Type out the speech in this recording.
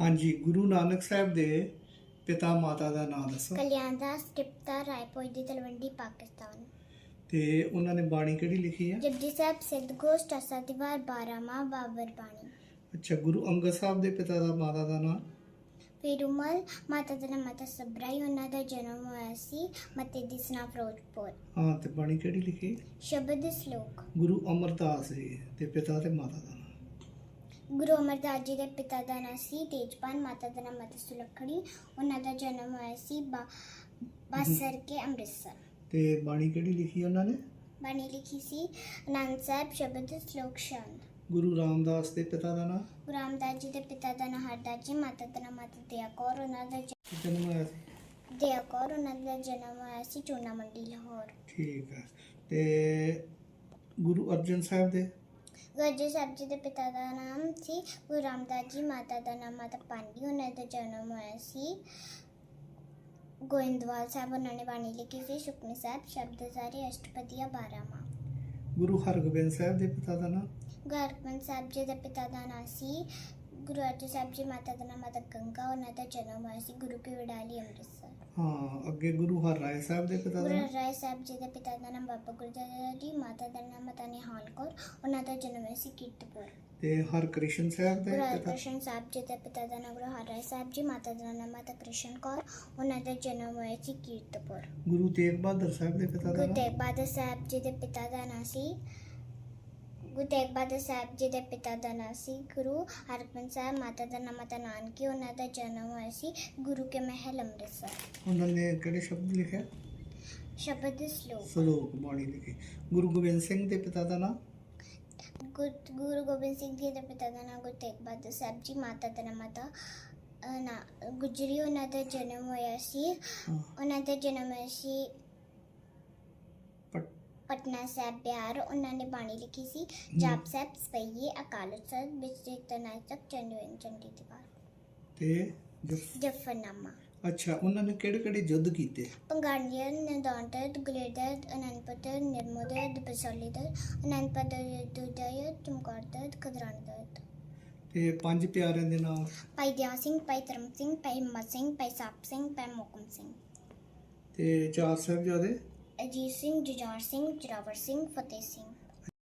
ਹਾਂਜੀ ਗੁਰੂ ਨਾਨਕ ਸਾਹਿਬ ਦੇ ਪਿਤਾ ਮਾਤਾ ਦਾ ਨਾਮ ਦੱਸੋ। ਕਲਿਆਣ ਦਾਸ ਟਿਪਤਾ ਰਾਏਪੁਰ ਦੀ ਤਲਵੰਡੀ ਪਾਕਿਸਤਾਨ। ਤੇ ਉਹਨਾਂ ਨੇ ਬਾਣੀ ਕਿਹੜੀ ਲਿਖੀ ਆ? ਜਪਜੀ ਸਾਹਿਬ ਸਿੱਧ ਗੋਸ਼ਟ ਅਸਾ ਦੀਵਾਰ 12 ਮਾਹ ਬਾਬਰ ਬਾਣੀ। ਅੱਛਾ ਗੁਰੂ ਅੰਗਦ ਸਾਹਿਬ ਦੇ ਪਿਤਾ ਦਾ ਮਾਤਾ ਦਾ ਨਾਮ ਪੇਰੂਮਲ ਮਾਤਾ ਦਾ ਨਾਮ ਮਾਤਾ ਸਬਰਾਈ ਉਹਨਾਂ ਦਾ ਜਨਮ ਹੋਇਆ ਸੀ ਮਤੇ ਦੀ ਸਨਾ ਫਿਰੋਜ਼ਪੁਰ। ਹਾਂ ਤੇ ਬਾਣੀ ਕਿਹੜੀ ਲਿਖੀ? ਸ਼ਬਦ ਸ਼ਲੋਕ। ਗੁਰੂ ਅਮਰਦਾਸ ਜੀ ਦੇ ਪਿਤਾ ਤੇ ਮਾਤਾ ਦਾ ਨਾਮ ਗੁਰੂ ਅਮਰਦਾਸ ਜੀ ਦੇ ਪਿਤਾ ਦਾ ਨਾਮ ਸੀ ਤੇਜਪਾਲ ਮਾਤਾ ਦਾ ਨਾਮ ਮਾਤਾ ਸੁਲੱਖਣੀ ਉਹਨਾਂ ਦਾ ਜਨਮ ਹੋਇਆ ਸੀ ਬਾ- ਬਾਸਰ ਕੇ ਅੰਮ੍ਰਿਤਸਰ। ਤੇ ਬਾਣੀ ਕਿਹੜੀ ਲਿਖੀ ਉਹਨਾਂ ਨੇ? ਬਾਣੀ ਲਿਖੀ ਸੀ ਆਨੰਦ ਸਾਹਿਬ ਸ਼ਬਦ ਸ਼ਲੋਕ ਸ਼ੰਦ ਗੁਰੂ ਰਾਮਦਾਸ ਦੇ ਪਿਤਾ ਦਾ ਨਾਮ ਗੁਰੂ ਰਾਮਦਾਸ ਜੀ ਦੇ ਪਿਤਾ ਦਾ ਨਾਮ ਹਰਦਾਸ ਜੀ ਮਾਤਾ ਦਾ ਨਾਮ ਮਾਤਾ ਦਇਆ ਕੌਰ ਉਹਨਾਂ ਦਾ ਜ- ਜਨਮ ਹੋਇਆ ਸੀ? ਦਇਆ ਕੌਰ ਉਹਨਾਂ ਦਾ ਜਨਮ ਹੋਇਆ ਸੀ ਚੂਨਾ ਮੰਡੀ ਲਾਹੌਰ। ਠੀਕ ਹੈ ਤੇ ਗੁਰੂ ਅਰਜਨ ਸਾਹਿਬ ਦੇ ਗੁਰੂ ਸਾਹਿਬ ਜੀ ਦੇ ਪਿਤਾ ਦਾ ਨਾਮ ਸੀ ਗੁਰੂ ਰਾਮਦਾਸ ਜੀ ਮਾਤਾ ਦਾ ਨਾਮ ਮਾਤਾ ਪਾਂਡੀ ਉਹਨਾਂ ਦਾ ਜਨਮ ਹੋਇਆ ਸੀ ਗੋਇੰਦਵਾਲ ਸਾਹਿਬ ਉਹਨਾਂ ਨੇ ਬਾਣੀ ਲਿਖੀ ਸੀ ਸੁਖਮਨੀ ਸਾਹਿਬ ਸ਼ਬਦ ਸਾਰੇ ਅਸ਼ਟਪਦੀਆਂ 12 ਮਾਹ ਗੁਰੂ ਹਰਗੋਬਿੰਦ ਸਾਹਿਬ ਦੇ ਪਿਤਾ ਦਾ ਨਾਮ ਗੁਰਪੰਤ ਸਾਹਿਬ ਜੀ ਦੇ ਪਿਤਾ ਦਾ ਨਾਮ ਸੀ ਗੁਰੂ ਅਰਜਨ ਸਾਹਿਬ ਜੀ ਮਾਤਾ ਦਾ ਨਾਮ ਮਾਤਾ ਗੰਗਾ ਉਹਨਾਂ ਦਾ ਜਨਮ ਹੋਇਆ ਸੀ ਗੁਰੂ ਕੀ ਵਡਾਲੀ ਅੰਮ੍ਰਿਤਸਰ। ਹਾਂ ਅੱਗੇ ਗੁਰੂ ਹਰਰਾਏ ਸਾਹਿਬ ਦੇ ਪਿਤਾ ਦਾ ਗੁਰੂ ਨਾਮ? ਰਾਏ ਸਾਹਿਬ ਜੀ ਦੇ ਪਿਤਾ ਦਾ ਨਾਮ ਬਾਬਾ ਗੁਰਦਿੱਤਾ ਜੀ ਮਾਤਾ ਦਾ ਨਾਮ ਮਾਤਾ ਨਿਹਾਲ ਕੌਰ ਉਹਨਾਂ ਦਾ ਜਨਮ ਹੋਇਆ ਸੀ ਕੀਰਤਪੁਰ। ਤੇ ਹਰਕ੍ਰਿਸ਼ਨ ਸਾਹਿਬ ਦੇ ਗੁਰੂ ਪਿਤਾ? ਹਰਕ੍ਰਿਸ਼ਨ ਸਾਹਿਬ ਜੀ ਦੇ ਪਿਤਾ ਦਾ ਨਾਮ ਗੁਰੂ ਹਰਰਾਏ ਸਾਹਿਬ ਜੀ ਮਾਤਾ ਦਾ ਨਾਮ ਮਾਤਾ ਕ੍ਰਿਸ਼ਨ ਕੌਰ ਉਹਨਾਂ ਦਾ ਜਨਮ ਹੋਇਆ ਸੀ ਕੀਰਤਪੁਰ। ਗੁਰੂ ਤੇਗ ਬਹਾਦਰ ਸਾਹਿਬ ਦੇ ਪਿਤਾ ਦਾ ਗੁਰੂ ਨਾਮ? ਤੇਗ ਬਹਾਦਰ ਸਾਹਿਬ ਜੀ ਦੇ ਪਿਤਾ ਦਾ ਨਾਮ ਸੀ ਗੁਰੂ ਤੇਗ ਬਹਾਦਰ ਸਾਹਿਬ ਜੀ ਦੇ ਪਿਤਾ ਦਾ ਨਾਮ ਸੀ ਗੁਰੂ ਹਰਗੋਬਿੰਦ ਸਾਹਿਬ ਮਾਤਾ ਦਾ ਨਾਮ ਮਾਤਾ ਨਾਨਕੀ ਉਹਨਾਂ ਦਾ ਜਨਮ ਹੋਇਆ ਸੀ ਗੁਰੂ ਕੇ ਮਹਿਲ ਅੰਮ੍ਰਿਤਸਰ। ਉਹਨਾਂ ਨੇ ਕਿਹੜੇ ਸ਼ਬਦ ਲਿਖਿਆ? ਸ਼ਬਦ ਸ਼ਲੋਕ। ਸਲੋਕ ਬਾਣੀ ਲਿਖੀ। ਗੁਰੂ ਗੋਬਿੰਦ ਸਿੰਘ ਦੇ ਪਿਤਾ ਦਾ ਨਾਮ ਗੁਰ- ਗੁਰੂ ਗੋਬਿੰਦ ਸਿੰਘ ਜੀ ਦੇ ਪਿਤਾ ਦਾ ਨਾਮ ਗੁਰੂ ਤੇਗ ਬਹਾਦਰ ਸਾਹਿਬ ਜੀ ਮਾਤਾ ਦਾ ਨਾਮ ਮਾਤਾ ਨਾ ਗੁਜਰੀ ਉਹਨਾਂ ਦਾ ਜਨਮ ਹੋਇਆ ਸੀ। ਹਾਂ, ਉਹਨਾਂ ਦਾ ਜਨਮ ਹੋਇਆ ਸੀ ਪਟਨਾ ਸਾਹਿਬ ਬਿਹਾਰ ਉਹਨਾਂ ਨੇ ਬਾਣੀ ਲਿਖੀ ਸੀ। ਜਾਪ ਸਾਹਿਬ ਸਪਈਏ ਅਕਾਲ ਉਚਰ ਬਿਜਲੀ ਤਨਾਇਤਕ ਚੰਡੋਇਨ ਚੰਡੀ ਦੀਵਾਰ ਤੇ ਜਫ- ਜਫਰਨਾਮਾ। ਅੱਛਾ ਉਹਨਾਂ ਨੇ ਕਿਹੜੇ ਕਿਹੜੇ ਯੁੱਧ ਕੀਤੇ? ਪੰਗਾਣੀਆਂ ਨਦਾਂਟਰ ਗਲੇਦਰ ਅਨੰਦਪੁਰ ਨਿਰਮੋਦਰ ਬਸੋਲੀਦਰ ਅਨੰਦਪੁਰ ਦੁਦਯ ਚਮਕੌਰਦਰ ਖਦਰਾਂਦਰ ਤੇ ਪੰਜ ਪਿਆਰਿਆਂ ਦੇ ਨਾਮ? ਭਾਈ ਦਿਆ ਸਿੰਘ ਭਾਈ ਧਰਮ ਸਿੰਘ ਭਾਈ ਹਿੰਮਤ ਸਿੰਘ ਭਾਈ ਸਾਪ ਸਿੰਘ ਭਾਈ ਮੋਕਮ ਸਿੰਘ। ਤੇ ਚਾਰ ਸਾਹਿਬਜ਼ਾਦੇ? ਅਜੀਤ ਸਿੰਘ ਜੁਝਾਰ ਸਿੰਘ ਜਰਾਵਰ ਸਿੰਘ ਫਤਿਹ ਸਿੰਘ।